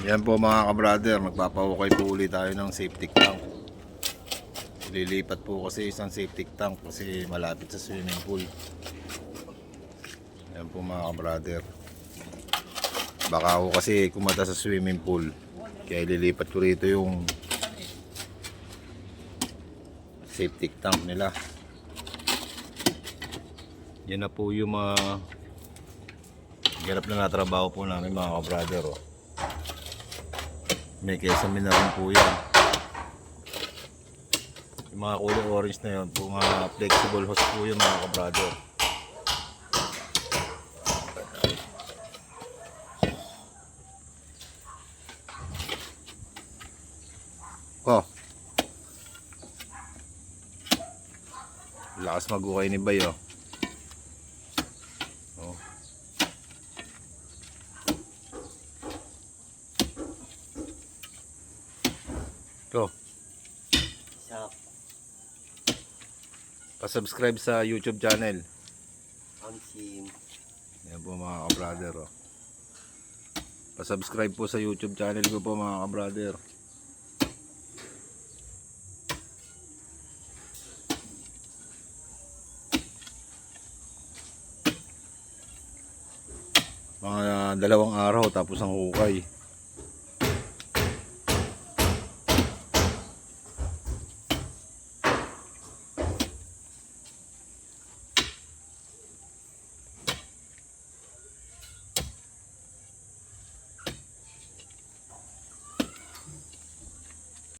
Yan po mga kabrader, magpapahukay po ulit tayo ng safety tank. Lilipat po kasi isang safety tank kasi malapit sa swimming pool. Yan po mga kabrader. Baka ako kasi kumata sa swimming pool. Kaya lilipat ko rito yung safety tank nila. Yan na po yung mga ganap na natrabaho po namin mga kabrader. Oh. May kesame na rin po yan. Yung mga kulay orange na yun, po mga flexible hose po yung mga kabrado. Oh. Lakas magukay ni Bayo. Oh. Ito. Shop. Pa-subscribe sa YouTube channel. Amsim. Yan po mga ka-brother. Oh. Pa-subscribe po sa YouTube channel ko po mga ka-brother. Mga dalawang araw tapos ang hukay.